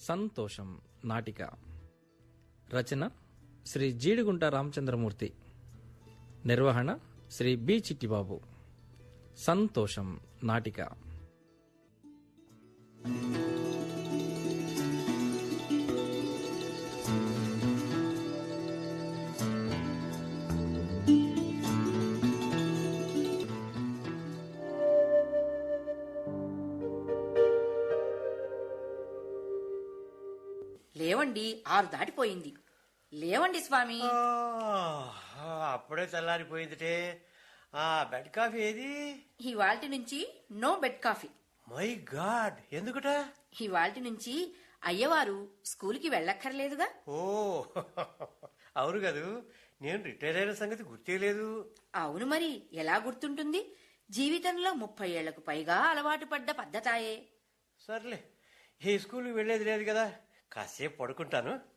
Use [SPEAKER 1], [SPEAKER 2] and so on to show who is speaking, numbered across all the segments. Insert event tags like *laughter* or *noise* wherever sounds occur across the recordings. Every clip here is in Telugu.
[SPEAKER 1] సంతోషం నాటిక. రచన శ్రీ జీడిగుంట రామచంద్రమూర్తి. నిర్వహణ శ్రీ బి చిట్టిబాబు. సంతోషం నాటిక.
[SPEAKER 2] లేవండి ఆరు దాటిపోయింది. లేవండి స్వామి.
[SPEAKER 3] అప్పుడే తెల్లారిపోయిందిటే. ఆ బెడ్ కాఫీ ఏది?
[SPEAKER 2] ఇవాల్టి నుంచి no bed coffee.
[SPEAKER 3] My god ఎందుకుట?
[SPEAKER 2] ఇవాల్టి నుంచి అయ్యవారు స్కూల్కి వెళ్ళక్కర్లేదుగా.
[SPEAKER 3] ఓ అవును కదూ. నేను రిటైర్ అయిన సంగతి గుర్తే లేదు.
[SPEAKER 2] అవును మరి ఎలా గుర్తుంటుంది? జీవితంలో ముప్పై ఏళ్ళకు పైగా అలవాటు పడ్డ పద్ధతాయే.
[SPEAKER 3] సర్లే ఈ స్కూల్కి వెళ్ళేది లేదు కదా. కాసేపు పడుకుంటాను.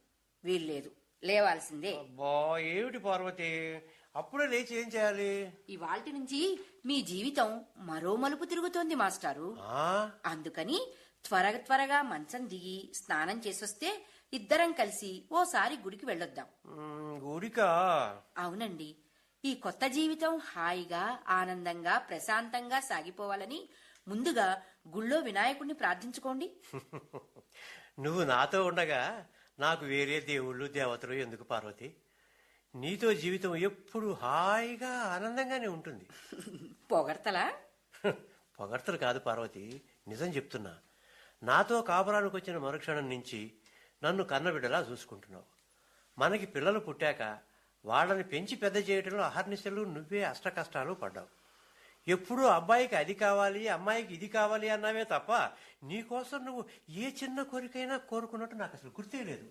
[SPEAKER 2] వీల్లేదు. లేవాల్సిందే.
[SPEAKER 3] అబ్బా ఏమిటి పార్వతి? అప్పుడే లేచి ఏం చేయాలి?
[SPEAKER 2] ఇవాల్టి నుంచి మీ జీవితం మరో మలుపు తిరుగుతోంది మాస్టారు.
[SPEAKER 3] ఆ?
[SPEAKER 2] అందుకని త్వర త్వరగా మంచం దిగి స్నానం చేసొస్తే ఇద్దరం కలిసి ఓసారి గుడికి వెళ్ళొద్దాం.
[SPEAKER 3] మ్, గుడికా?
[SPEAKER 2] అవునండి. ఈ కొత్త జీవితం హాయిగా ఆనందంగా ప్రశాంతంగా సాగిపోవాలని ముందుగా గుళ్ళో వినాయకుడిని ప్రార్థించుకోండి. *laughs*
[SPEAKER 3] నువ్వు నాతో ఉండగా నాకు వేరే దేవుళ్ళు దేవతలు ఎందుకు పార్వతి? నీతో జీవితం ఎప్పుడు హాయిగా ఆనందంగానే ఉంటుంది. *laughs*
[SPEAKER 2] పొగడ్తలా? *laughs*
[SPEAKER 3] పొగడ్తలు కాదు పార్వతి నిజం చెప్తున్నా. నాతో కాపురానికి వచ్చిన మరుక్షణం నుంచి నన్ను కన్నబిడ్డలా చూసుకుంటున్నావు. మనకి పిల్లలు పుట్టాక వాళ్ళని పెంచి పెద్ద చేయటంలో అహర్నిశలు నువ్వే అష్ట కష్టాలు పడ్డావు. ఎప్పుడూ అబ్బాయికి అది కావాలి అమ్మాయికి ఇది కావాలి అన్నావే తప్ప నీకోసం నువ్వు ఏ చిన్న కోరికైనా కోరుకున్నట్టు నాకు అసలు గుర్తే లేదు.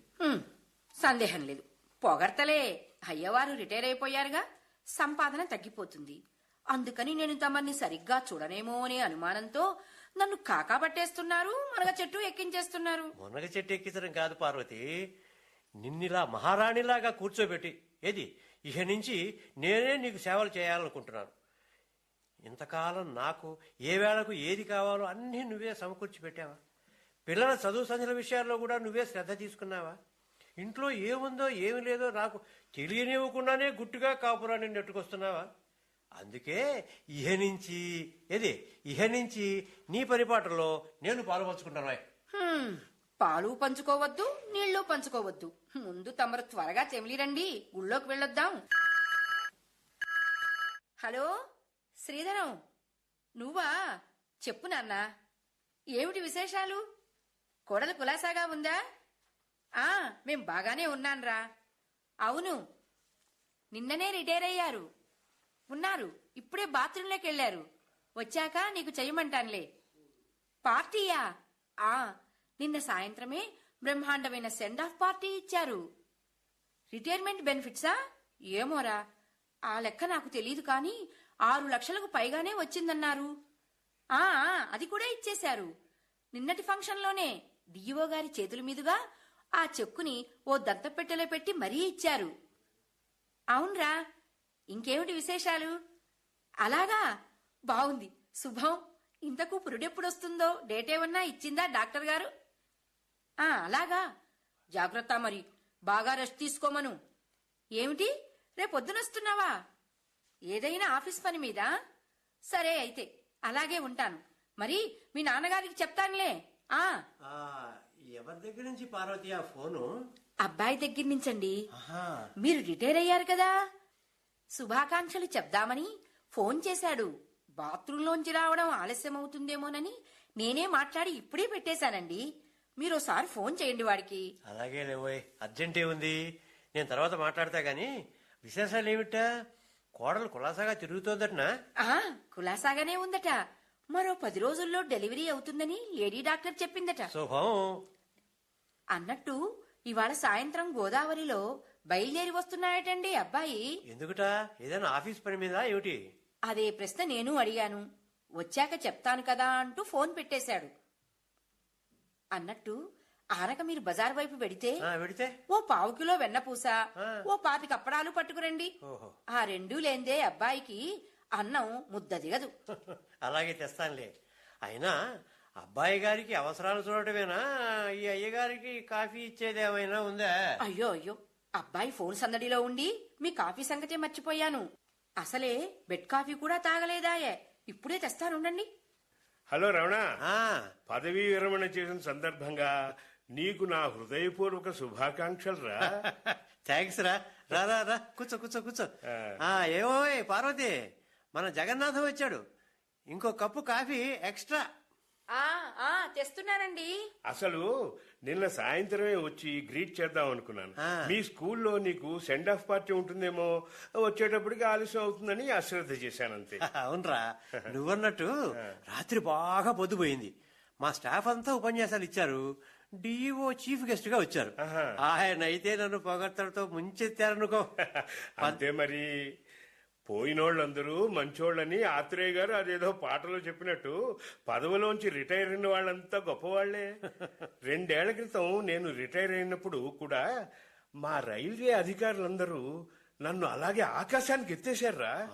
[SPEAKER 2] సందేహం లేదు. పొగడ్తలే. అయ్యవారు రిటైర్ అయిపోయారుగా సంపాదన తగ్గిపోతుంది. అందుకని నేను తమన్ని సరిగ్గా చూడనేమో అనే అనుమానంతో నన్ను కాకా పట్టేస్తున్నారు మనగ చెట్టు ఎక్కించేస్తున్నారు.
[SPEAKER 3] మునగ చెట్టు ఎక్కించడం కాదు పార్వతి. నిన్నిలా మహారాణిలాగా కూర్చోబెట్టి ఏది ఇక నుంచి నేనే నీకు సేవలు చేయాలనుకుంటున్నాను. ఇంతకాలం నాకు ఏ వేళకు ఏది కావాలో అన్నీ నువ్వే సమకూర్చి పెట్టావా? పిల్లల చదువు సంచల విషయాల్లో కూడా నువ్వే శ్రద్ధ తీసుకున్నావా? ఇంట్లో ఏముందో ఏమి లేదో నాకు తెలియనివ్వకుండానే గుట్టుగా కాపురాన్ని నెట్టుకొస్తున్నావా? అందుకే ఇహ నుంచి ఏది? ఇహ నుంచి నీ పరిపాటలో నేను పాలు
[SPEAKER 2] పంచుకుంటాను పాలు పంచుకోవద్దు నీళ్ళు పంచుకోవద్దు. ముందు తమరు త్వరగా చెమిలిరండి గుళ్ళోకి వెళ్ళొద్దాం. హలో? శ్రీధరం నువ్వా? చెప్పు నాన్న. ఏమిటి విశేషాలు? కోడలు కులాసాగా ఉందా? ఆ మేం బాగానే ఉన్నాన్రా. అవును. నిన్ననే రిటైర్ అయ్యారు. ఉన్నారు. ఇప్పుడే బాత్రూంలోకి వెళ్ళారు. వచ్చాక నీకు చెయ్యమంటానులే పార్టీయా? ఆ నిన్న సాయంత్రమే బ్రహ్మాండమైన సెండ్ ఆఫ్ పార్టీ ఇచ్చారు. రిటైర్మెంట్ బెనిఫిట్సా? ఏమోరా. ఆ లెక్క నాకు తెలియదు కానీ ఆరు లక్షలకు పైగానే వచ్చిందన్నారు. ఆ అది కూడా ఇచ్చేశారు. నిన్నటి ఫంక్షన్లోనే డిఈఓ గారి చేతుల మీదుగా ఆ చెక్కుని ఓ దంతపెట్టెలో పెట్టి మరీ ఇచ్చారు. అవునరా ఇంకేమిటి విశేషాలు? అలాగా బాగుంది శుభం. ఇంతకు పురుడెప్పుడొస్తుందో డేట్ ఏమన్నా ఇచ్చిందా డాక్టర్ గారు? ఆ అలాగా. జాగ్రత్త మరి. బాగా రెస్ట్ తీసుకోమను. ఏమిటి? రేపొద్దునొస్తున్నావా? ఏదైనా ఆఫీస్ పని మీద? సరే అయితే అలాగే ఉంటాను. మరి మీ నాన్నగారికి చెప్తానులే. ఆ.
[SPEAKER 3] ఆ, ఎవరి దగ్గర నుంచి పార్వతి ఆ ఫోను?
[SPEAKER 2] అబ్బాయి దగ్గర నుంచండి.
[SPEAKER 3] ఆహా.
[SPEAKER 2] మీరు రిటైర్ అయ్యారు కదా. శుభాకాంక్షలు చెప్దామని ఫోన్ చేశాడు. బాత్రూంలోంచి రావడం ఆలస్యం అవుతుందేమోనని నేనే మాట్లాడి ఇప్పుడే పెట్టేశానండి. మీరు ఒకసారి ఫోన్ చేయండి వాడికి.
[SPEAKER 3] అలాగే లేవోయ్ అర్జెంటే ఉంది. నేను తర్వాత మాట్లాడతా గాని విశేషాలు ఏమిటా కోడలు కులాసాగా తిరుగుతోందటనా?
[SPEAKER 2] ఆ కులాసాగానే ఉందట. మరో పది రోజుల్లో డెలివరీ అవుతుందని లేడీ డాక్టర్ చెప్పిందట.
[SPEAKER 3] శుభం.
[SPEAKER 2] అన్నట్టు ఇవాళ సాయంత్రం గోదావరిలో బయలుదేరి వస్తున్నాయటండి అబ్బాయి.
[SPEAKER 3] ఎందుకుట? ఏదైనా ఆఫీస్ పని మీద ఏమిటి?
[SPEAKER 2] అదే ప్రశ్న నేను అడిగాను. వచ్చాక చెప్తాను కదా అంటూ ఫోన్ పెట్టేశాడు. అన్నట్టు ఆనక మీరు బజార్ వైపు వెడితే
[SPEAKER 3] ఆ, వెడితే?
[SPEAKER 2] ఓ పావు కిలో వెన్నపూస
[SPEAKER 3] ఆ.
[SPEAKER 2] ఓ పాతి కప్పడాలు పట్టుకురండి. ఆ రెండూ లేందే అబ్బాయికి అన్నం ముద్ద దిగదు. *laughs*
[SPEAKER 3] అలాగే తెస్తానులే. అయినా అబ్బాయి గారికి అవసరాలు చూడటమేనా? ఈ అయ్యగారికి కాఫీ ఇచ్చేది ఏమైనా ఉందా?
[SPEAKER 2] అయ్యో అయ్యో. అబ్బాయి ఫోన్ సందడిలో ఉండి మీ కాఫీ సంగతే మర్చిపోయాను. అసలే బెడ్ కాఫీ కూడా తాగలేదాయే. ఇప్పుడే తెస్తానుండండి.
[SPEAKER 4] హలో రమణ.
[SPEAKER 3] ఆ,
[SPEAKER 4] పదవీ విరమణ చేసిన సందర్భంగా నీకు నా హృదయపూర్వక శుభాకాంక్షలు రా
[SPEAKER 3] థ్యాంక్స్ *laughs* రా. రా రా రా. కూర్చో కూర్చో కూర్చో. ఆ, ఏమో పార్వతి మన జగన్నాథం వచ్చాడు. ఇంకో కప్పు కాఫీ ఎక్స్ట్రా.
[SPEAKER 2] ఆ ఆ తెస్తున్నానండి.
[SPEAKER 4] అసలు నిన్న సాయంత్రమే వచ్చి గ్రీట్ చేద్దాం అనుకున్నాను. మీ స్కూల్లో నీకు సెండ్ ఆఫ్ పార్టీ ఉంటుందేమో? వచ్చేటప్పటికి ఆలస్యం అవుతుందని అశ్రద్ధ చేశాను అంతే *laughs*
[SPEAKER 3] అవునరా. నువ్వన్నట్టు రాత్రి బాగా పొద్దుపోయింది మా స్టాఫ్ అంతా ఉపన్యాసాలు ఇచ్చారు. డిఓ చీఫ్ గెస్ట్గా వచ్చారు. ఆయన అయితే నన్ను పొగడ్తలతో ముంచెత్తారనుకో. *laughs*
[SPEAKER 4] అంతే మరి. పోయినోళ్ళందరూ మంచోళ్ళని ఆత్రేయ గారు అదేదో పాటలో చెప్పినట్టు పదవిలోంచి రిటైర్ అయిన వాళ్ళంతా గొప్పవాళ్ళే. *laughs* రెండేళ్ళ క్రితం నేను రిటైర్ అయినప్పుడు కూడా మా రైల్వే అధికారులందరూ నన్ను అలాగే ఆకాశానికి ఎత్తేశారా?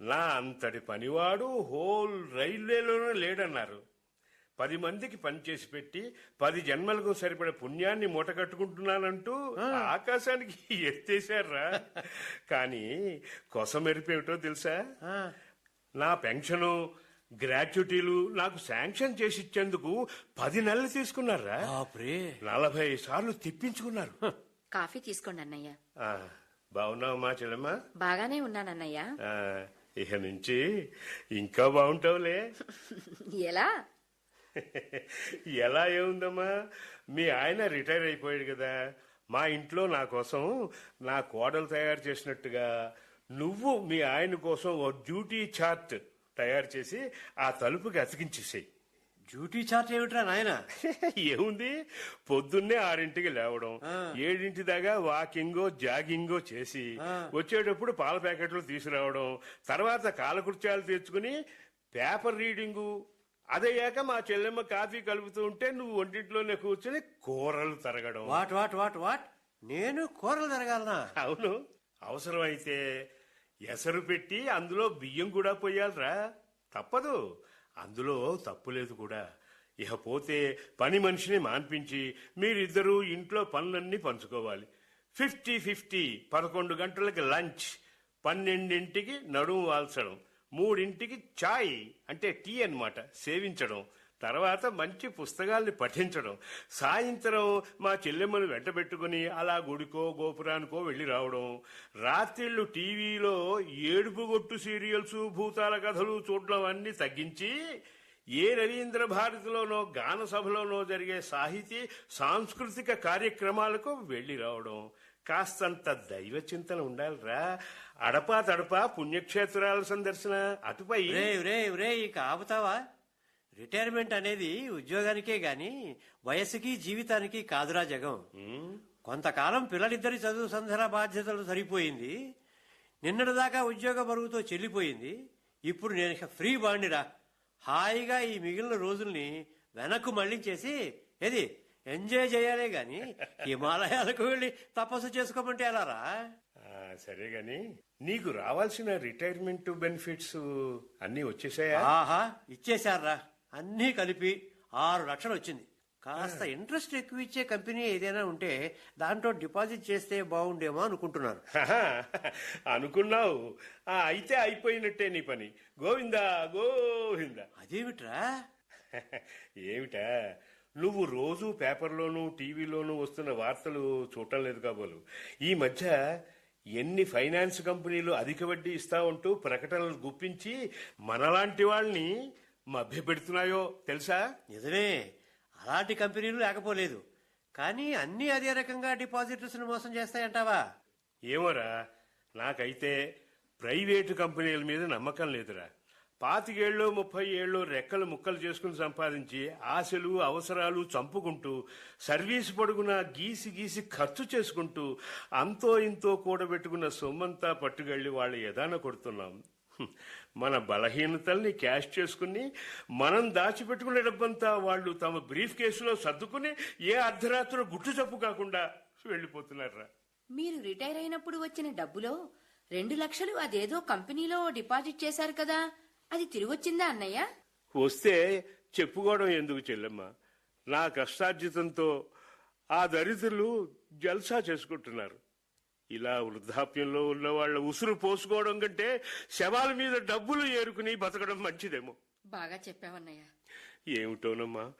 [SPEAKER 4] నా అంతటి పనివాడు హోల్ రైల్వేలోనే లేడన్నారు. పది మందికి పని చేసి పెట్టి పది జన్మలకు సరిపడే పుణ్యాన్ని మూట కట్టుకుంటున్నానంటూ ఆకాశానికి *laughs* ఎత్తేశారా కానీ కొసమెరిపేమిటో తెలుసా?
[SPEAKER 3] ఆ.
[SPEAKER 4] నా పెన్షను గ్రాట్యుటీలు నాకు శాంక్షన్ చేసి ఇచ్చేందుకు పది నెలలు తీసుకున్నారా నలభై సార్లు తిప్పించుకున్నారు.
[SPEAKER 2] కాఫీ తీసుకోండి అన్నయ్య.
[SPEAKER 4] ఆ, బాగున్నావు మా చెల్లెమ్మ.
[SPEAKER 2] బాగానే ఉన్నానన్నయ్య
[SPEAKER 4] ఆ, ఇక నుంచి ఇంకా బాగుంటావులే.
[SPEAKER 2] ఎలా? *laughs*
[SPEAKER 4] ఎలా ఏముందమ్మా? మీ ఆయన రిటైర్ అయిపోయాడు కదా. మా ఇంట్లో నా కోసం నా కోడలు తయారు చేసినట్టుగా నువ్వు మీ ఆయన కోసం ఓ డ్యూటీ చార్ట్ తయారు చేసి ఆ తలుపుకి అతికించేసేయి.
[SPEAKER 3] డ్యూటీ చార్ట్ ఏమిట్రా నాయన? *laughs*
[SPEAKER 4] ఏముంది? పొద్దున్నే ఆరింటికి లేవడం ఏడింటి దాకా వాకింగో జాగింగో చేసి వచ్చేటప్పుడు పాల ప్యాకెట్లు తీసుకురావడం తర్వాత కాలకృత్యాలు తెచ్చుకుని పేపర్ రీడింగు అదయ్యాక మా చెల్లెమ్మ కాఫీ కలుపుతూ ఉంటే నువ్వు ఒంటింట్లోనే కూర్చొని కూరలు తరగడం.
[SPEAKER 3] What what what what? నేను కూరలు తిరగాలనా?
[SPEAKER 4] అవును. అవసరమైతే ఎసరు పెట్టి అందులో బియ్యం కూడా పోయాలరా. తప్పదు. అందులో తప్పులేదు కూడా. ఇక పోతే పని మనిషిని మాన్పించి మీరిద్దరూ ఇంట్లో పనులన్నీ పంచుకోవాలి. ఫిఫ్టీ ఫిఫ్టీ పదకొండు గంటలకి లంచ్ పన్నెండింటికి నడుము వాల్చడం. మూడింటికి ఛాయ్ అంటే టీ అన్నమాట. సేవించడం. తర్వాత మంచి పుస్తకాల్ని పఠించడం. సాయంత్రం మా చెల్లెమ్మను వెంట పెట్టుకుని అలా గుడికో గోపురానికో వెళ్ళి రావడం. రాత్రిళ్ళు టీవీలో ఏడుపుగొట్టు సీరియల్స్ భూతాల కథలు చూడడం అన్ని తగ్గించి ఏ రవీంద్ర భారతిలోనో గాన సభలోనో జరిగే సాహితీ సాంస్కృతిక కార్యక్రమాలకు వెళ్ళి రావడం. కాస్తంత దైవ చింతన ఉండాలిరా. అడపా తడపా పుణ్యక్షేత్రాల సందర్శన అటుపై
[SPEAKER 3] రే రే రే ఇక ఆపుతావా? రిటైర్మెంట్ అనేది ఉద్యోగానికే గాని వయసుకి జీవితానికి కాదురా జగం. కొంతకాలం పిల్లలిద్దరి చదువు సంధర బాధ్యతలు సరిపోయింది. నిన్నటిదాకా ఉద్యోగ బరువుతో చెల్లిపోయింది. ఇప్పుడు నేను ఇక ఫ్రీ బాండిరా. హాయిగా ఈ మిగిలిన రోజుల్ని వెనక్కు మళ్ళించేసి ఏది ఎంజాయ్ చేయాలే గాని *laughs* హిమాలయాలకు వెళ్ళి తపస్సు చేసుకోమంటే ఎలారా?
[SPEAKER 4] ఆ, సరే గాని నీకు రావాల్సిన రిటైర్మెంట్ బెనిఫిట్స్ అన్నీ వచ్చేసాయా?
[SPEAKER 3] ఆహా ఇచ్చేశారా అన్నీ కలిపి ఆరు లక్షలు వచ్చింది. కాస్త ఇంట్రెస్ట్ ఎక్కువ ఇచ్చే కంపెనీ ఏదైనా ఉంటే దాంట్లో డిపాజిట్ చేస్తే బాగుండేమో అనుకుంటున్నాను
[SPEAKER 4] అనుకున్నావు. ఆ, అయితే అయిపోయినట్టే నీ పని. గోవిందా గోవిందా.
[SPEAKER 3] అదేమిట్రా?
[SPEAKER 4] ఏమిటా? నువ్వు రోజు పేపర్లోనూ టీవీలోనూ వస్తున్న వార్తలు చూడటం లేదు కాబోలు. ఈ మధ్య ఎన్ని ఫైనాన్స్ కంపెనీలు అధిక వడ్డీ ఇస్తావంటూ ప్రకటనలు గుప్పించి మనలాంటి వాళ్ళని మభ్యపెడుతున్నాయో తెలుసా?
[SPEAKER 3] నిజమే. అలాంటి కంపెనీలు లేకపోలేదు. కానీ అన్నీ అదే రకంగా డిపాజిటర్స్ మోసం చేస్తాయంటావా?
[SPEAKER 4] ఏమోరా నాకైతే ప్రైవేటు కంపెనీల మీద నమ్మకం లేదురా. పాతికేళ్ళు ముప్పై ఏళ్ళు రెక్కలు ముక్కలు చేసుకుని సంపాదించి ఆశలు అవసరాలు చంపుకుంటూ సర్వీస్ పొడుగున గీసి గీసి ఖర్చు చేసుకుంటూ అంతో ఇంతో కూడబెట్టుకున్న సొమ్మంతా పట్టుకెళ్ళి వాళ్ళ ఎదాన కొడుతున్నాం. మన బలహీనతల్ని క్యాష్ చేసుకుని మనం దాచిపెట్టుకునే డబ్బంతా వాళ్ళు తమ బ్రీఫ్ కేసులో సర్దుకుని ఏ అర్ధరాత్రులు గుట్టు చప్పు కాకుండా వెళ్ళిపోతున్నారా
[SPEAKER 2] మీరు రిటైర్ అయినప్పుడు వచ్చిన డబ్బులో రెండు లక్షలు అదేదో కంపెనీలో డిపాజిట్ చేశారు కదా. అది తిరిగొచ్చిందా అన్నయ్య?
[SPEAKER 4] వస్తే చెప్పుకోవడం ఎందుకు చెల్లెమ్మ? నా కష్టార్జితంతో ఆ దరిద్రులు జల్సా చేసుకుంటున్నారు. ఇలా వృద్ధాప్యంలో ఉన్న వాళ్ళ ఉసురు పోసుకోవడం కంటే శవాల మీద డబ్బులు ఏరుకుని బతకడం మంచిదేమో.
[SPEAKER 2] బాగా చెప్పావన్నయ్య.
[SPEAKER 4] ఏమిటోనమ్మా?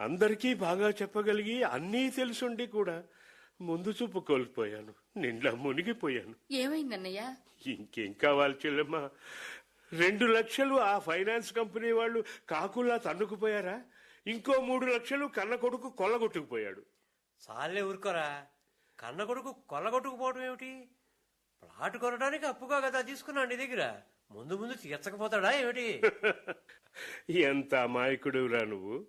[SPEAKER 4] అందరికీ బాగా చెప్పగలిగి అన్నీ తెలుసుండి కూడా ముందు చూపు కోల్పోయాను. నిండా మునిగిపోయాను.
[SPEAKER 2] ఏమైందన్నయ్య?
[SPEAKER 4] ఇంకేం కావాలి చెల్లెమ్మా? రెండు లక్షలు ఆ ఫైనాన్స్ కంపెనీ వాళ్ళు కాకుల్లా తన్నుకుపోయారా? ఇంకో మూడు లక్షలు కన్న కొడుకు కొల్లగొట్టుకుపోయాడు.
[SPEAKER 3] చాలే ఊరుకోరా. కన్న కొడుకు కొల్లగొట్టుకుపోవడం ఏమిటి? ప్లాట్ కొనడానికి అప్పుగా కదా తీసుకున్నాను నీ దగ్గర. ముందు ముందు తీర్చకపోతాడా ఏమిటి? *laughs*
[SPEAKER 4] ఎంత అమాయకుడురా నువ్వు.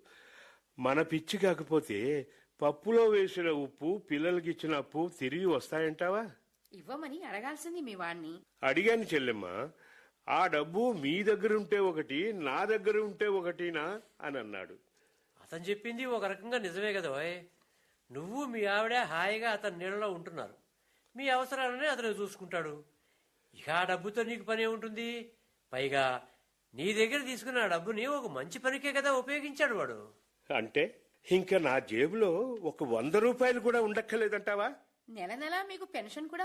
[SPEAKER 4] మన పిచ్చి కాకపోతే పప్పులో వేసిన ఉప్పు పిల్లలకి ఇచ్చిన అప్పు తిరిగి వస్తాయంటావా?
[SPEAKER 2] ఇవ్వమని అడగాల్సింది మీ వాణ్ణి.
[SPEAKER 4] అడిగాను చెల్లెమ్మ. ఆ డబ్బు మీ దగ్గర ఉంటే ఒకటి నా దగ్గర ఉంటే ఒకటినా అని అన్నాడు.
[SPEAKER 3] అతను చెప్పింది ఒక రకంగా నిజమే కదా నువ్వు మీ ఆవిడ హాయిగా అతని నీళ్ళలో ఉంటున్నారు. మీ అవసరాలనే అతను చూసుకుంటాడు. ఇక ఆ డబ్బుతో నీకు పని ఉంటుంది. పైగా నీ దగ్గర తీసుకున్న ఆ డబ్బుని ఒక మంచి పనికే కదా ఉపయోగించాడు వాడు.
[SPEAKER 4] అంటే ఇంకా నా జేబులో ఒక వంద రూపాయలు కూడా ఉండక్కర్లేదంటావా?
[SPEAKER 2] నెల నెల మీకు పెన్షన్ కూడా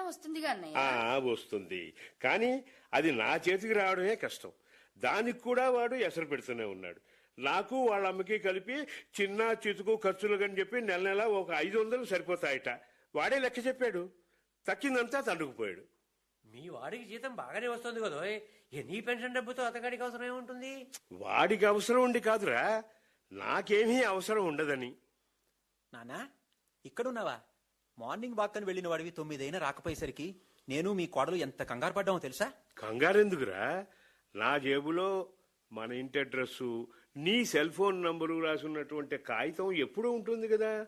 [SPEAKER 2] అన్నయ్య?
[SPEAKER 4] ఆ వస్తుంది. కానీ అది నా చేతికి రావడమే కష్టం. దానికి కూడా వాడు ఎసరు పెడుతూనే ఉన్నాడు. నాకు వాళ్ళ అమ్మకి కలిపి చిన్న చితుకు ఖర్చులు అని చెప్పి నెల నెల ఒక ఐదు వందలు సరిపోతాయట. వాడే లెక్క చెప్పాడు. తక్కిందంతా తండుకుపోయాడు.
[SPEAKER 3] మీ వాడికి జీతం బాగానే వస్తుంది కదా ఓయ్. ఇక నీ పెన్షన్ డబ్బుతో అతగాడికి అవసరం ఏముంటుంది?
[SPEAKER 4] వాడికి అవసరం ఉండి కాదురా. నాకేమీ అవసరం ఉండదని.
[SPEAKER 5] నానా ఇక్కడున్నావా? మార్నింగ్ వాక్ అని వెళ్ళిన వాడివి తొమ్మిదైనా రాకపోయేసరికి నేను మీ కోడలు ఎంత కంగారు పడ్డామో తెలుసా?
[SPEAKER 4] కంగారెందుకురా? నా జేబులో మన ఇంటి అడ్రస్సు నీ సెల్ ఫోన్ నంబరు రాసున్నటువంటి కాగితం ఎప్పుడూ ఉంటుంది కదా?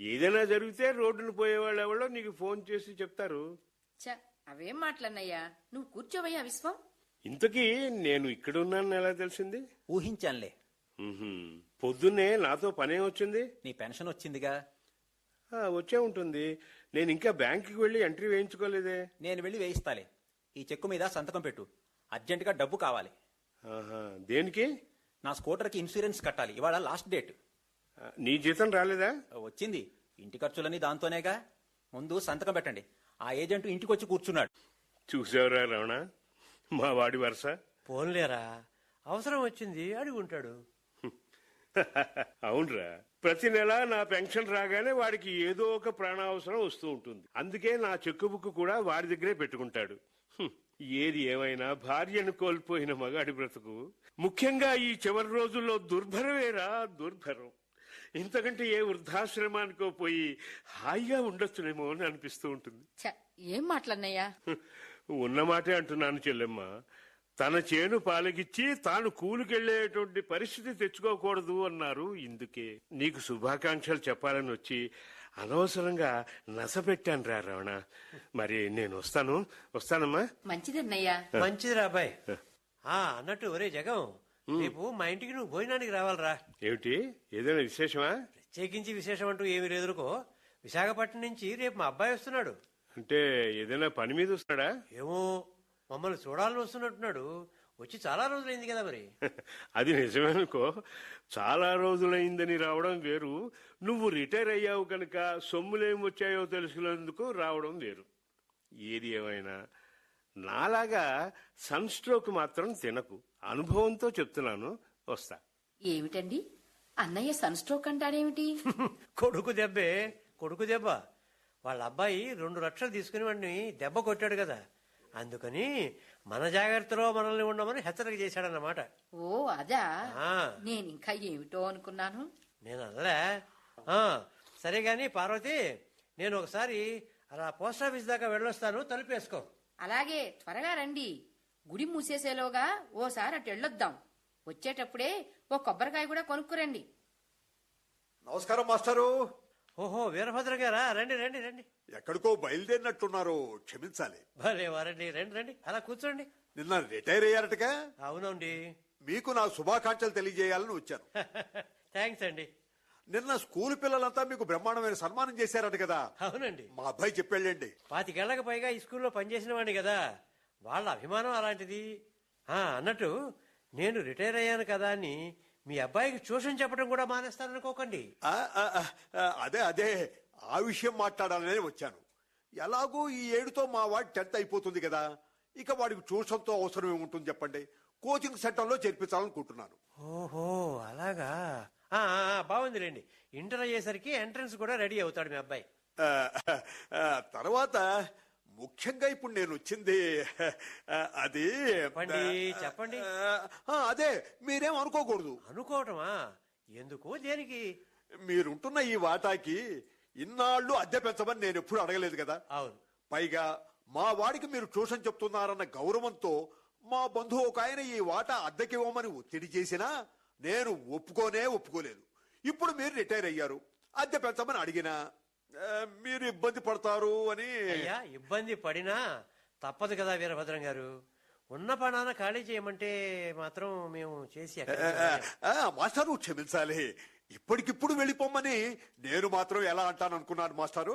[SPEAKER 4] ఏదైనా జరిగితే రోడ్డును పోయేవాళ్ళు ఎవరో నీకు ఫోన్ చేసి చెప్తారు.
[SPEAKER 2] చ అవేం మాటలన్నయ్యా నువ్వు కూర్చోవయ్యా విశ్వం.
[SPEAKER 4] ఇంతకీ నేను ఇక్కడున్నాను ఎలా తెలిసింది?
[SPEAKER 5] ఊహించానులే.
[SPEAKER 4] ఉహుం. పొద్దున్నే నాతో పనే వచ్చింది?
[SPEAKER 5] నీ పెన్షన్ వచ్చిందిగా.
[SPEAKER 4] వచ్చే ఉంటుంది. నేను ఇంకా బ్యాంకుకి వెళ్ళి ఎంట్రీ వేయించుకోలేదే.
[SPEAKER 5] నేను వెళ్ళి వేయిస్తాలే. ఈ చెక్కు మీద సంతకం పెట్టు. అర్జెంటుగా డబ్బు కావాలి.
[SPEAKER 4] ఆహా. దేనికి?
[SPEAKER 5] నా స్కూటర్కి ఇన్సూరెన్స్ కట్టాలి. ఇవాళ లాస్ట్ డేట్.
[SPEAKER 4] నీ జీతం రాలేదా?
[SPEAKER 5] వచ్చింది. ఇంటి ఖర్చులన్నీ దాంతోనేగా. ముందు సంతకం పెట్టండి. ఆ ఏజెంట్ ఇంటికి వచ్చి కూర్చున్నాడు.
[SPEAKER 4] చూసావురా రమణ? మా వాడి వరుస.
[SPEAKER 3] పోన్లేరా? అవసరం వచ్చింది అడిగి ఉంటాడు *laughs*
[SPEAKER 4] అవునరా. ప్రతి నెల నా పెన్షన్ రాగానే వాడికి ఏదో ఒక ప్రాణావసరం వస్తూ ఉంటుంది. అందుకే నా చెక్కు బుక్ కూడా వాడి దగ్గరే పెట్టుకుంటాడు. ఏది ఏమైనా భార్యను కోల్పోయిన మగాడి బ్రతుకు. ముఖ్యంగా ఈ చివరి రోజుల్లో దుర్భరమేరా దుర్భరం. ఇంతకంటే ఏ వృద్ధాశ్రమానికో పోయి హాయిగా ఉండొచ్చునేమో అని అనిపిస్తూ ఉంటుంది.
[SPEAKER 2] ఏం మాటలన్నయ్యా?
[SPEAKER 4] ఉన్న మాటే అంటున్నాను చెల్లెమ్మ. తన చేను పాలకిచ్చి తాను కూలికెళ్ళేటువంటి పరిస్థితి తెచ్చుకోకూడదు అన్నారు ఇందుకే. నీకు శుభాకాంక్షలు చెప్పాలని వచ్చి అనవసరంగా నసపెట్టాను రా రమణ. మరి నేను వస్తాను. వస్తానమ్మా.
[SPEAKER 2] మంచిదన్నయ్యా.
[SPEAKER 3] మంచిదిరా అబ్బాయి ఆ. అన్నట్టు ఒరే జగం రేపు మా ఇంటికి నువ్వు భోజనానికి రావాలిరా.
[SPEAKER 4] ఏమిటి? ఏదైనా విశేషమా?
[SPEAKER 3] ప్రత్యేకించి విశేషం అంటూ ఏమీ లేదురుకో విశాఖపట్నం నుంచి రేపు మా అబ్బాయి వస్తున్నాడు.
[SPEAKER 4] అంటే ఏదైనా పని మీద వస్తాడా
[SPEAKER 3] ఏమో మమ్మల్ని చూడాలని వస్తున్నట్టున్నాడు. వచ్చి చాలా రోజులైంది కదా మరి. *laughs*
[SPEAKER 4] అది నిజమేనుకో. చాలా రోజులైందని రావడం వేరు. నువ్వు రిటైర్ అయ్యావు కనుక సొమ్ములేం వచ్చాయో తెలుసుకునేందుకు రావడం వేరు. ఏది ఏమైనా. నాలాగా సన్ స్ట్రోక్ మాత్రం తినకు. అనుభవంతో చెప్తున్నాను. వస్తా.
[SPEAKER 2] ఏమిటండి? అన్నయ్య సన్ స్ట్రోక్ అంటాడేమిటి? *laughs*
[SPEAKER 3] కొడుకు దెబ్బే. కొడుకు దెబ్బ. వాళ్ళ అబ్బాయి రెండు లక్షలు తీసుకుని వాడిని దెబ్బ కొట్టాడు కదా. అందుకని మన జాగ్రత్తలో మనల్ని ఉండమని హెచ్చరిక చేశాడన్నమాట.
[SPEAKER 2] ఓ అదా?
[SPEAKER 3] ఆ.
[SPEAKER 2] నేను ఇంకా ఏమిటో అనుకున్నాను?
[SPEAKER 3] నేను అనలే ఆ, సరే గాని పార్వతి నేను ఒకసారి అలా పోస్ట్ ఆఫీస్ దాకా వెళ్ళొస్తాను తలుపేసుకో.
[SPEAKER 2] అలాగే త్వరగా రండి. గుడి మూసేసేలోగా ఓసారి అటు వెళ్ళొద్దాం. వచ్చేటప్పుడే ఓ కొబ్బరికాయ కూడా కొనుక్కురండి.
[SPEAKER 6] నమస్కారం మాస్టారు.
[SPEAKER 3] ఓహో వీరభద్ర గారా? రండి రండి రండి.
[SPEAKER 6] ఎక్కడికో బయలుదేరినట్టున్నారు. క్షమించాలి.
[SPEAKER 3] భలే వారండి. రండి రండి. అలా కూర్చోండి.
[SPEAKER 6] నిన్న రిటైర్ అయ్యారటగా?
[SPEAKER 3] అవునండి.
[SPEAKER 6] మీకు నా శుభాకాంక్షలు తెలియజేయాలని వచ్చాను. *laughs*
[SPEAKER 3] థ్యాంక్స్ అండి.
[SPEAKER 6] నిన్న స్కూల్ పిల్లలంతా మీకు బ్రహ్మాండమైన సన్మానం చేశారట కదా?
[SPEAKER 3] అవునండి.
[SPEAKER 6] మా అబ్బాయి చెప్పాళ్ళండి.
[SPEAKER 3] పాతికేళ్ళకు పైగా ఈ స్కూల్లో పనిచేసిన వాడిని కదా? వాళ్ళ అభిమానం అలాంటిది. ఆ అన్నట్టు నేను రిటైర్ అయ్యాను కదా అని మీ అబ్బాయికి ట్యూషన్ చెప్పడం కూడా మానేస్తారనుకోకండి.
[SPEAKER 6] అదే అదే. ఆ విషయం మాట్లాడాలనే వచ్చాను. ఎలాగూ ఈ ఏడుతో మా వాడి టెన్త్ అయిపోతుంది కదా. ఇక వాడికి ట్యూషన్తో అవసరం ఏముంటుంది చెప్పండి. కోచింగ్ సెంటర్లో చేర్పించాలనుకుంటున్నాను.
[SPEAKER 3] ఓహో అలాగా? ఆ, బాగుందిలేండి. ఇంటర్ అయ్యేసరికి ఎంట్రన్స్ కూడా రెడీ అవుతాడు మీ అబ్బాయి.
[SPEAKER 6] తర్వాత ముఖ్యంగా ఇప్పుడు నేను వచ్చింది అది
[SPEAKER 3] చెప్పండి, చెప్పండి.
[SPEAKER 6] అదే మీరేం అనుకోకూడదు.
[SPEAKER 3] అనుకోవటమా? ఎందుకు దేనికి?
[SPEAKER 6] మీరుంటున్న ఈ వాటాకి ఇన్నాళ్ళు అద్దె పెంచమని నేను ఎప్పుడు అడగలేదు కదా.
[SPEAKER 3] అవును.
[SPEAKER 6] పైగా మా వాడికి మీరు ట్యూషన్ చెప్తున్నారన్న గౌరవంతో మా బంధువు ఒక ఆయన ఈ వాటా అద్దెకివ్వమని ఒత్తిడి చేసినా నేను ఒప్పుకోనే ఒప్పుకోలేదు. ఇప్పుడు మీరు రిటైర్ అయ్యారు. అద్దె పెంచమని అడిగినా మీరు ఇబ్బంది పడతారు అని.
[SPEAKER 3] అయ్యా ఇబ్బంది పడినా తప్పదు కదా వీరభద్రం గారు. ఉన్న పనాన ఖాళీ చేయమంటే మాత్రం మేము చేసి
[SPEAKER 6] మాస్టారు క్షమించాలి. ఇప్పటికిప్పుడు వెళ్ళిపోమ్మని నేను మాత్రం ఎలా అంటాను అనుకున్నాను మాస్టారు?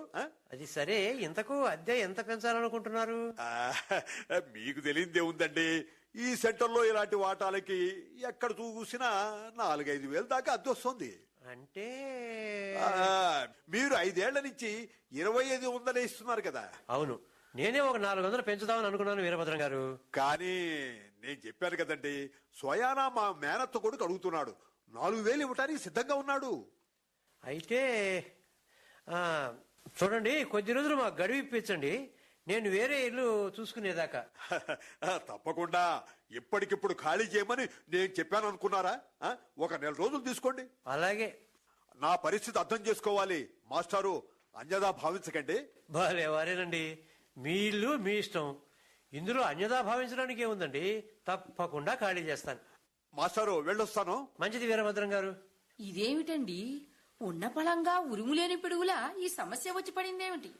[SPEAKER 3] అది సరే ఇంతకు అద్దె ఎంత పెంచాలనుకుంటున్నారు?
[SPEAKER 6] మీకు తెలియదే ఉందండి. ఈ సెంటర్లో ఇలాంటి వాటాలకి ఎక్కడ చూసినా నాలుగైదు వేలు దాకా అద్దె వస్తుంది.
[SPEAKER 3] అంటే
[SPEAKER 6] మీరు ఐదేళ్ళ నుంచి ఇరవై ఐదు వందలే ఇస్తున్నారు కదా.
[SPEAKER 3] అవును. నేనే ఒక నాలుగు వందలు పెంచుదామని అనుకున్నాను వీరభద్రం గారు.
[SPEAKER 6] కానీ నేను చెప్పాను కదండి స్వయానా మా మేనత్త కొడుకు అడుగుతున్నాడు నాలుగు వేలు ఇవ్వటానికి సిద్ధంగా ఉన్నాడు.
[SPEAKER 3] అయితే ఆ, చూడండి కొద్ది రోజులు మాకు గడువు ఇప్పించండి. నేను వేరే ఇల్లు చూసుకునేదాకా. *laughs*
[SPEAKER 6] తప్పకుండా. ఇప్పటికిప్పుడు ఖాళీ చేయమని నేను చెప్పాను అనుకున్నారా ఆ, ఒక నెల రోజులు తీసుకోండి.
[SPEAKER 3] అలాగే.
[SPEAKER 6] నా పరిస్థితి అర్థం చేసుకోవాలి మాస్టారు. అన్యదా భావించకండి.
[SPEAKER 3] భలే వారేనండి. మీ ఇల్లు మీ ఇష్టం. ఇందులో అన్యదా భావించడానికి ఏముందండి? తప్పకుండా ఖాళీ చేస్తాను.
[SPEAKER 6] మాస్టారు వెళ్ళొస్తాను.
[SPEAKER 3] మంచిది వీరభద్రం గారు.
[SPEAKER 2] ఇదేమిటండి? ఉన్న పళంగా ఉరుములేని పిడుగులా ఈ సమస్య వచ్చి పడిందేమిటి?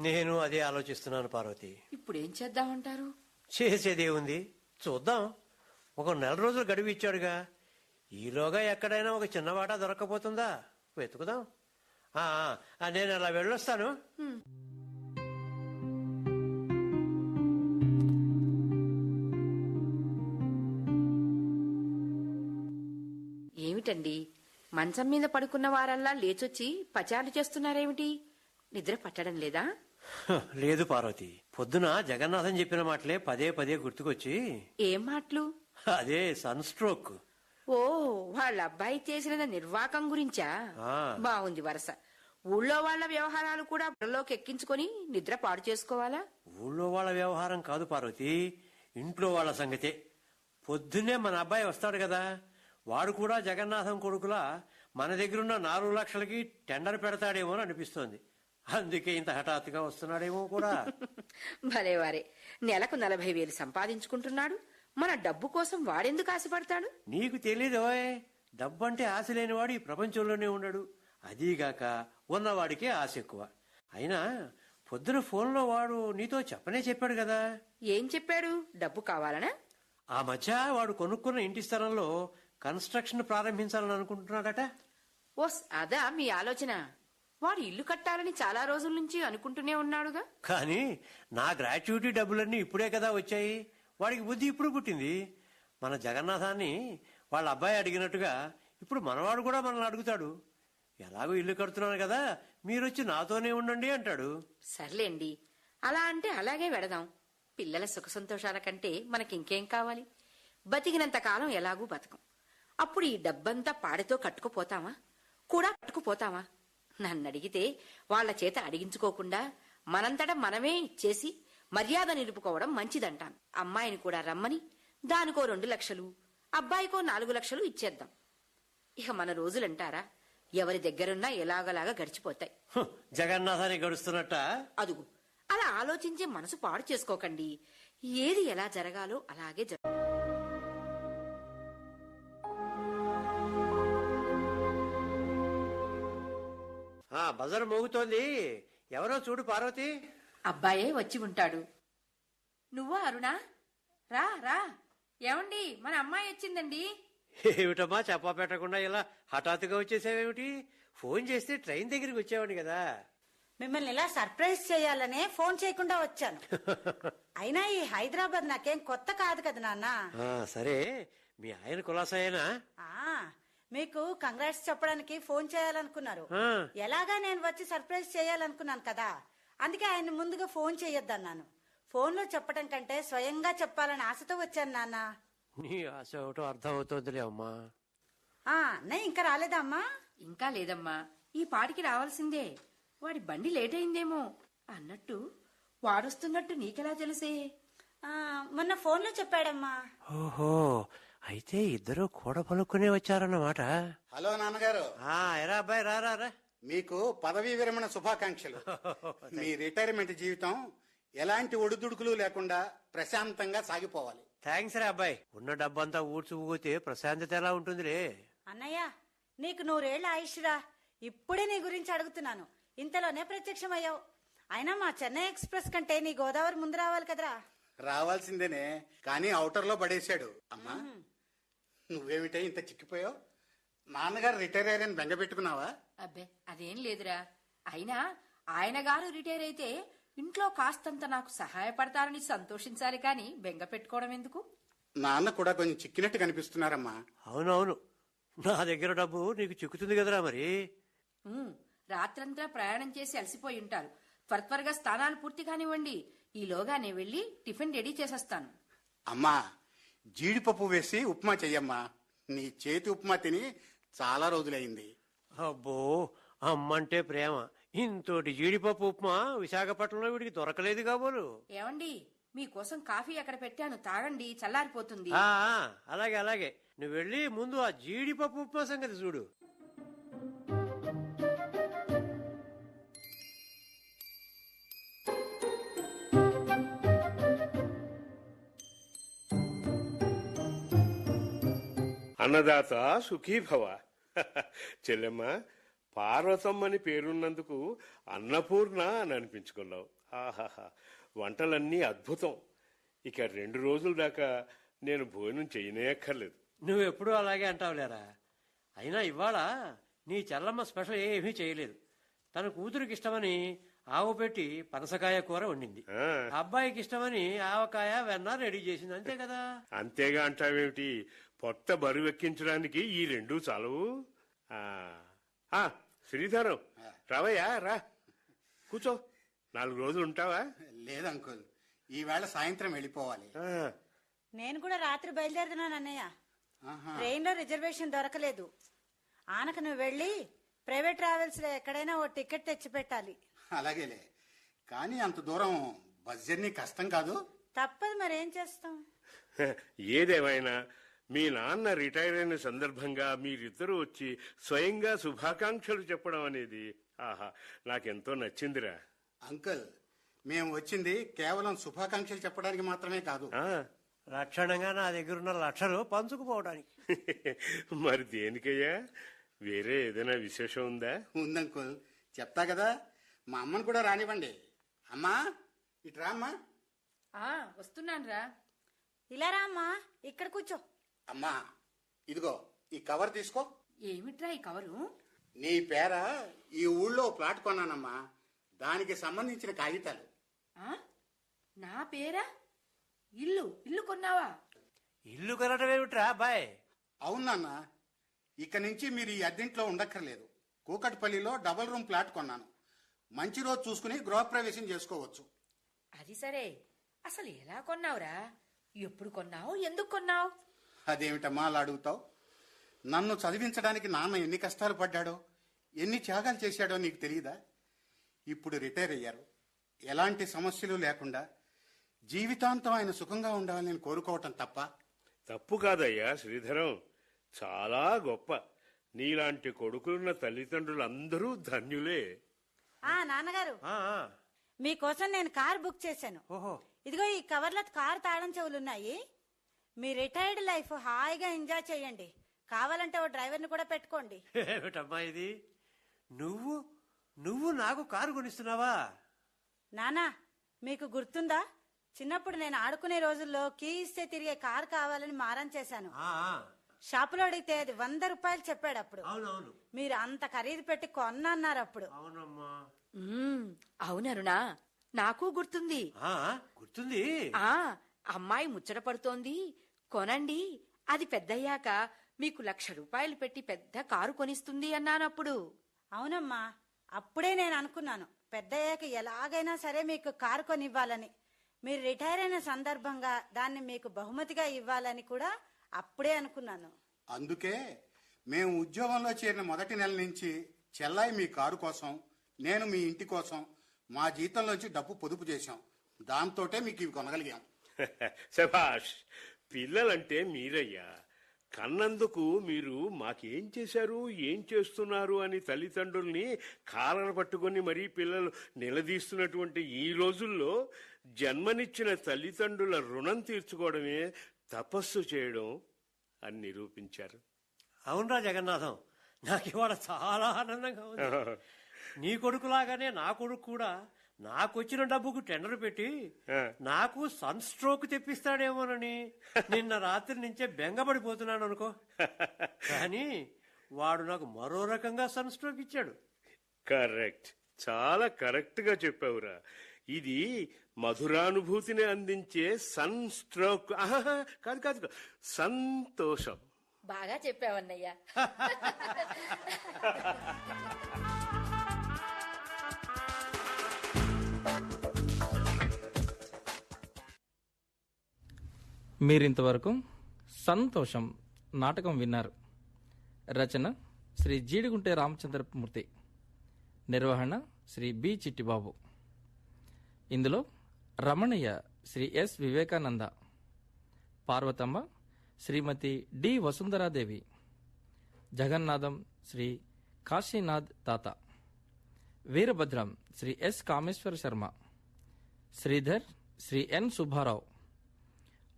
[SPEAKER 3] నేను అదే ఆలోచిస్తున్నాను పార్వతి.
[SPEAKER 2] ఇప్పుడేం చేద్దామంటారు?
[SPEAKER 3] చేసేదే ఉంది చూద్దాం. ఒక నెల రోజులు గడువు ఇచ్చాడుగా. ఈలోగా ఎక్కడైనా ఒక చిన్నవాట దొరక్కపోతుందా? వెతుకుదాం. నేను అలా వెళ్ళొస్తాను.
[SPEAKER 2] ఏమిటండి? మంచం మీద పడుకున్న వారల్లా లేచొచ్చి పచారు చేస్తున్నారేమిటి? నిద్ర పట్టడం లేదా?
[SPEAKER 3] లేదు పార్వతి. పొద్దున జగన్నాథం చెప్పిన మాటలే పదే పదే గుర్తుకొచ్చి.
[SPEAKER 2] ఏం మాటలు?
[SPEAKER 3] అదే సన్ స్ట్రోక్
[SPEAKER 2] ఓ వాళ్ళ అబ్బాయి చేసిన నిర్వాకం గురించా. బాగుంది వరస. ఊళ్ళో వాళ్ళ వ్యవహారాలు కూడా బుర్రలోకి ఎక్కించుకొని నిద్ర పాడు చేసుకోవాలా?
[SPEAKER 3] ఊళ్ళో వాళ్ళ వ్యవహారం కాదు పార్వతి ఇంట్లో వాళ్ళ సంగతే. పొద్దున్నే మన అబ్బాయి వస్తాడు కదా వాడు కూడా జగన్నాథం కొడుకులా మన దగ్గరున్న నాలుగు లక్షలకి టెండర్ పెడతాడేమో అని అనిపిస్తోంది. అందుకే ఇంత హఠాత్తుగా వస్తున్నాడేమో కూడా. *laughs*
[SPEAKER 2] భలే వారే. నెలకు నలభై వేలు సంపాదించుకుంటున్నాడు. మన డబ్బు కోసం వాడెందుకు ఆశపడతాడు?
[SPEAKER 3] నీకు తెలీదోయ్ డబ్బంటే ఆశ లేనివాడు ఈ ప్రపంచంలోనే ఉండడు. అదీగాక ఉన్నవాడికే ఆశ ఎక్కువ. అయినా పొద్దున ఫోన్లో వాడు నీతో చెప్పనే చెప్పాడు కదా.
[SPEAKER 2] ఏం చెప్పాడు? డబ్బు కావాలనా?
[SPEAKER 3] ఆ మధ్య వాడు కొనుక్కున్న ఇంటి స్థలంలో కన్స్ట్రక్షన్ ప్రారంభించాలని అనుకుంటున్నాడట
[SPEAKER 2] ఓస్ అదా మీ ఆలోచన? వాడు ఇల్లు కట్టాలని చాలా రోజుల నుంచి అనుకుంటూనే ఉన్నాడుగా.
[SPEAKER 3] కానీ నా గ్రాట్యుటీ డబ్బులన్నీ ఇప్పుడే కదా వచ్చాయి. వాడికి బుద్ధి ఇప్పుడు పుట్టింది. మన జగన్నాథాన్ని వాళ్ళ అబ్బాయి అడిగినట్టుగా ఇప్పుడు మనవాడు కూడా మనల్ని అడుగుతాడు. ఎలాగో ఇల్లు కడుతున్నాను కదా మీరొచ్చి నాతోనే ఉండండి అంటాడు.
[SPEAKER 2] సర్లేండి. అలా అంటే అలాగే వెడదాం. పిల్లల సుఖ సంతోషాల కంటే మనకింకేం కావాలి? బతికినంత కాలం ఎలాగూ బతకం. అప్పుడు ఈ డబ్బంతా పాడెతో కట్టుకుపోతామా? కూడా కట్టుకుపోతామా? నన్ను అడిగితే వాళ్ళ చేత అడిగించుకోకుండా మనంతట మనమే ఇచ్చేసి మర్యాద నిలుపుకోవడం మంచిదంటాను. అమ్మాయిని కూడా రమ్మని దానికో రెండు లక్షలు అబ్బాయికో నాలుగు లక్షలు ఇచ్చేద్దాం. ఇక మన రోజులంటారా? ఎవరి దగ్గరున్నా ఎలాగలాగా గడిచిపోతాయి.
[SPEAKER 3] జగన్నాథాన్ని గడుస్తున్నట్ట?
[SPEAKER 2] అదుగు. అలా ఆలోచించి మనసు పాడు చేసుకోకండి. ఏది ఎలా జరగాలో అలాగే జరగ.
[SPEAKER 3] బజర్ మోగుతోంది. ఎవరో చూడు పార్వతి.
[SPEAKER 2] అబ్బాయే వచ్చి ఉంటాడు. నువ్వా అరుణా? రా రా. ఏమండి మన అమ్మాయి వచ్చిందండి.
[SPEAKER 3] ఏమిటమ్మా చెప్పా పెట్టకుండా ఇలా హఠాత్తుగా వచ్చేసావేమిటి? ఫోన్ చేస్తే ట్రైన్ దగ్గరికి వచ్చావాడి కదా.
[SPEAKER 7] మిమ్మల్ని ఇలా సర్ప్రైజ్ చేయాలనే ఫోన్ చేయకుండా వచ్చాను. *laughs* అయినా ఈ హైదరాబాద్ నాకేం కొత్త కాదు కదా నాన్న.
[SPEAKER 3] ఆ, సరే. మీ ఆయన కులాసాయేనా
[SPEAKER 7] ఆ మీకు కంగ్రాట్స్ చెప్పడానికి ఫోన్ చేయాలనుకున్నారు. ఎలాగా నేను వచ్చి సర్ప్రైజ్ చేయాలనుకున్నాను కదా? అందుకే ఆయన ముందుగా ఫోన్ చేయొద్దన్నాను. ఫోన్లో చెప్పడం కంటే స్వయంగా చెప్పాలని ఆశతో వచ్చాను నాన్న.
[SPEAKER 3] నీ ఆశ ఒకటో అర్థం అవుతోందిలే అమ్మా.
[SPEAKER 7] ఆ అన్నయ్య ఇంకా రాలేదా అమ్మా?
[SPEAKER 2] ఇంకా లేదమ్మా. ఈ పాటికి రావాల్సిందే. వాడి బండి లేట్ అయిందేమో అన్నట్టు వాడొస్తున్నట్టు నీకెలా తెలిసే?
[SPEAKER 7] ఆ, మొన్న ఫోన్లో చెప్పాడమ్మా.
[SPEAKER 3] ఓహో అయితే ఇద్దరు కూడ పలుకునే వచ్చారన్నమాట.
[SPEAKER 8] హలో నాన్నగారు.
[SPEAKER 3] ఆ, ఎరా అబ్బాయి రా రా రా.
[SPEAKER 8] మీకు పదవీ విరమణ శుభాకాంక్షలు. *laughs* మీ రిటైర్మెంట్ జీవితం ఎలాంటి ఒడిదుడుకులు లేకుండా ప్రశాంతంగా సాగిపోవాలి.
[SPEAKER 3] థ్యాంక్స్ రా అబ్బాయి. ఉన్న డబ్బంతా ఊడ్చుకుపోతే ప్రశాంతత ఎలా ఉంటుందిలే.
[SPEAKER 7] అన్నయ్య నీకు నూరేళ్ళ ఆయుష్రా ఇప్పుడే నీ గురించి అడుగుతున్నాను. ఇంతలోనే ప్రత్యక్షమయ్యావు. అయినా మా చెన్నై ఎక్స్ప్రెస్ కంటే నీ గోదావరి ముందు రావాలి కదరా.
[SPEAKER 8] రావాల్సిందేనే కానీ అవుటర్లో పడేశాడు. అమ్మా. నువ్వేమిటే ఇంత చిక్కిపోయావు? నాన్నగారు రిటైర్ అయ్యారని బెంగ పెట్టుకున్నావా?
[SPEAKER 2] అబ్బే అదేం లేదురా. అయినా ఆయన గారు రిటైర్ అయితే ఇంట్లో కాస్తంత నాకు సహాయపడతారని సంతోషించాలి కాని బెంగ పెట్టుకోవడం ఎందుకు?
[SPEAKER 8] నాన్న కూడా కొంచెం చిక్కినట్టు కనిపిస్తున్నారమ్మా.
[SPEAKER 3] అవునవును. నా దగ్గర డబ్బు నీకు చిక్కుతుంది కదరా మరి.
[SPEAKER 2] ఉమ్, రాత్రంతా ప్రయాణం చేసి అలసిపోయి ఉంటారు. త్వర త్వరగా స్థానాలు పూర్తి కానివ్వండి. ఈలోగా నేను వెళ్ళి టిఫిన్ రెడీ చేసేస్తాను.
[SPEAKER 8] అమ్మా జీడిపప్పు వేసి ఉప్మా చెయ్యమ్మా. నీ చేతి ఉప్మా తిని చాలా రోజులైంది.
[SPEAKER 3] అబ్బో అమ్మంటే ప్రేమ. ఇంతోటి జీడిపప్పు ఉప్మా విశాఖపట్నంలో వీడికి దొరకలేదు కాబోలు.
[SPEAKER 2] ఏమండి మీకోసం కాఫీ అక్కడ పెట్టాను. తాగండి చల్లారిపోతుంది.
[SPEAKER 3] ఆ, ఆ, అలాగే అలాగే. నువ్వు వెళ్ళి ముందు ఆ జీడిపప్పు ఉప్మా సంగతి చూడు.
[SPEAKER 4] అన్నదాత సుఖీభవ చెల్లెమ్మ పార్వతమ్మని పేరున్నందుకు అన్నపూర్ణ అని అనిపించుకున్నావు. ఆహాహా వంటలన్నీ అద్భుతం. ఇక రెండు రోజుల దాకా నేను భోజనం చేయనే అక్కర్లేదు
[SPEAKER 3] నువ్వెప్పుడూ అలాగే అంటావులేరా? అయినా ఇవాళ నీ చెల్లమ్మ స్పెషల్ ఏమీ చేయలేదు. తన కూతురికి ఇష్టమని ఆవు పెట్టి పనసకాయ కూర వండింది. అబ్బాయికి ఇష్టమని ఆవకాయ వెన్న రెడీ చేసింది. అంతే కదా?
[SPEAKER 4] అంతేగా అంటావేమిటి? పొట్ట బరువెక్కించడానికి ఈ రెండు చాలవు ఆ, ఆ, శ్రీధరం రావయ్యా రా. కూర్చో. నాలుగు రోజులు ఉంటావా?
[SPEAKER 8] లేదు అంకుల్. ఈవేళ సాయంత్రం వెళ్ళిపోవాలి.
[SPEAKER 4] ఆ,
[SPEAKER 7] నేను కూడా రాత్రి బయలుదేరుతున్నాను అన్నయ్య.
[SPEAKER 8] ఆహా.
[SPEAKER 7] ట్రైన్లో రిజర్వేషన్ దొరకలేదు. ఆనకు నువ్వు వెళ్ళి ప్రైవేట్ ట్రావెల్స్లో ఎక్కడైనా ఓ టికెట్ తెచ్చి పెట్టాలి
[SPEAKER 8] అలాగేలే. కానీ అంత దూరం బస్ జర్నీ కష్టం కాదు.
[SPEAKER 7] తప్పదు మరేం చేస్తాం?
[SPEAKER 4] ఏదేమైనా మీ నాన్న రిటైర్ అయిన సందర్భంగా మీరిద్దరూ వచ్చి స్వయంగా శుభాకాంక్షలు చెప్పడం అనేది ఆహా నాకెంతో నచ్చిందిరా.
[SPEAKER 8] అంకుల్ మేము వచ్చింది కేవలం శుభాకాంక్షలు చెప్పడానికి మాత్రమే కాదు.
[SPEAKER 3] ఆ, లక్షణంగా నా దగ్గరున్న లక్షలు పంచుకుపోవడానికి. *laughs*
[SPEAKER 4] మరి దేనికయ్యా? వేరే ఏదైనా విశేషం ఉందా?
[SPEAKER 8] ఉందంకుల్ చెప్తా కదా మా అమ్మను కూడా రానివ్వండి. అమ్మా ఇటు రామ్మా
[SPEAKER 2] ఆ వస్తున్నాను రా
[SPEAKER 7] ఇలా రా అమ్మా ఇక్కడ కూర్చో.
[SPEAKER 8] అమ్మా ఇదిగో ఈ కవర్ తీసుకో.
[SPEAKER 2] ఏమిట్రా ఈ కవరు?
[SPEAKER 8] నీ పేర ఈ ఊళ్ళో ప్లాట్ కొన్నానమ్మా. దానికి సంబంధించిన కాగితాలు.
[SPEAKER 2] ఆ? నా పేరా? ఇల్లు ఇల్లు కొన్నావా?
[SPEAKER 3] ఇల్లు కొనటం ఏమిట్రా అబ్బాయి?
[SPEAKER 8] అవునన్న ఇక నుంచి మీరు ఈ అద్దెంట్లో ఉండక్కర్లేదు. కూకట్పల్లిలో డబుల్ రూమ్ ప్లాట్ కొన్నాను. మంచి రోజు చూసుకుని గృహప్రవేశం చేసుకోవచ్చు.
[SPEAKER 2] అది సరే. అసలు ఎలా కొన్నావురా? ఎప్పుడు కొన్నావు? ఎందుకు కొన్నావు?
[SPEAKER 8] అదేమిటమ్మా అలా అడుగుతావు నన్ను చదివించడానికి నాన్న ఎన్ని కష్టాలు పడ్డాడో ఎన్ని త్యాగాలు చేశాడో నీకు తెలియదా ఇప్పుడు రిటైర్ అయ్యారు. ఎలాంటి సమస్యలు లేకుండా జీవితాంతం ఆయన సుఖంగా ఉండాలని నేను కోరుకోవటం తప్ప?
[SPEAKER 4] తప్పు కాదయ్యా శ్రీధరం. చాలా గొప్ప. నీలాంటి కొడుకులున్న తల్లిదండ్రులందరూ ధన్యులే.
[SPEAKER 7] ఆ నాన్నగారు. మీకోసం నేను కార్ బుక్ చేశాను.
[SPEAKER 3] ఓహో.
[SPEAKER 7] ఇదిగో ఈ కవర్లో కార్ తాళం చెవులు ఉన్నాయి మీ రిటైర్డ్ లైఫ్ హాయిగా ఎంజాయ్ చేయండి. కావాలంటే ఓ డ్రైవర్ని కూడా పెట్టుకోండి. *laughs*
[SPEAKER 3] ఏమిటమ్మా ఇది? నువ్వు నువ్వు నాకు కారు కొనిస్తున్నావా?
[SPEAKER 7] నానా మీకు గుర్తుందా? చిన్నప్పుడు నేను ఆడుకునే రోజుల్లో కీ ఇస్తే తిరిగే కార్ కావాలని మారం చేశాను. షాపులో అడిగితే అది వంద రూపాయలు చెప్పాడు అప్పుడు.
[SPEAKER 3] అవునవును.
[SPEAKER 7] మీరు అంత ఖరీదు పెట్టి కొన్నన్నారు అప్పుడు.
[SPEAKER 3] అవునమ్మా.
[SPEAKER 2] మ్మ్, అవునరుణా నాకు గుర్తుంది.
[SPEAKER 3] ఆ, గుర్తుంది?
[SPEAKER 2] ఆ అమ్మాయి ముచ్చట పడుతోంది. కొనండి. అది పెద్దయ్యాక మీకు లక్ష రూపాయలు పెట్టి పెద్ద కారు కొనిస్తుంది అన్నానప్పుడు.
[SPEAKER 7] అవునమ్మా అప్పుడే నేను అనుకున్నాను పెద్దయ్యాక ఎలాగైనా సరే మీకు కారు కొనివ్వాలని. మీరు రిటైర్ అయిన సందర్భంగా దాన్ని మీకు బహుమతిగా ఇవ్వాలని కూడా అప్పుడే అనుకున్నాను.
[SPEAKER 8] అందుకే మేము ఉద్యోగంలో చేరిన మొదటి నెల నుంచి చెల్లాయి మీ కారు కోసం నేను మీ ఇంటి కోసం మా జీతంలోంచి డబ్బు పొదుపు చేశాం. దాంతోటే మీకు ఇవి కొనగలిగాం. *laughs*
[SPEAKER 4] శభాష్ పిల్లలంటే మీరయ్యా. కన్నందుకు మీరు మాకేం చేశారు ఏం చేస్తున్నారు అని తల్లిదండ్రుల్ని కాలన పట్టుకొని మరీ పిల్లలు నిలదీస్తున్నటువంటి ఈ రోజుల్లో జన్మనిచ్చిన తల్లిదండ్రుల రుణం తీర్చుకోవడమే తపస్సు చేయడం అని నిరూపించారు.
[SPEAKER 3] అవునరా జగన్నాథం. నాకు ఇవాళ చాలా ఆనందంగా ఉంది. *laughs* నీ కొడుకులాగానే నా కొడుకు కూడా నాకొచ్చిన డబ్బుకు టెండర్ పెట్టి నాకు సన్ స్ట్రోక్ తెప్పిస్తాడేమోనని నిన్న రాత్రి నుంచే బెంగపడిపోతున్నాను అనుకో. కానీ వాడు నాకు మరో రకంగా సన్ స్ట్రోక్ ఇచ్చాడు.
[SPEAKER 4] కరెక్ట్. చాలా కరెక్ట్గా చెప్పావురా. ఇది మధురానుభూతిని అందించే సన్ స్ట్రోక్ కాదు కాదు. సంతోషం.
[SPEAKER 2] బాగా చెప్పావన్నయ్యా. *laughs*
[SPEAKER 1] మీరింతవరకు సంతోషం నాటకం విన్నారు. రచన శ్రీ జీడిగుంటె రామచంద్రమూర్తి. నిర్వహణ శ్రీ బి చిట్టిబాబు. ఇందులో రమణయ్య శ్రీ ఎస్ వివేకానంద. పార్వతమ్మ శ్రీమతి డి వసుంధరాదేవి. జగన్నాథం శ్రీ కాశీనాథ్ తాత. Veerabhadram Shri S Kameswara Sharma. Sridhar Shri N Subbarao.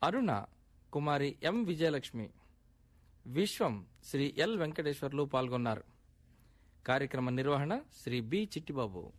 [SPEAKER 1] Aruna Kumari M Vijayalakshmi Viswam Shri L Venkateswarlu పాల్గొన్నారు. కార్యక్రమ నిర్వహణ శ్రీ బి చిట్టిబాబు.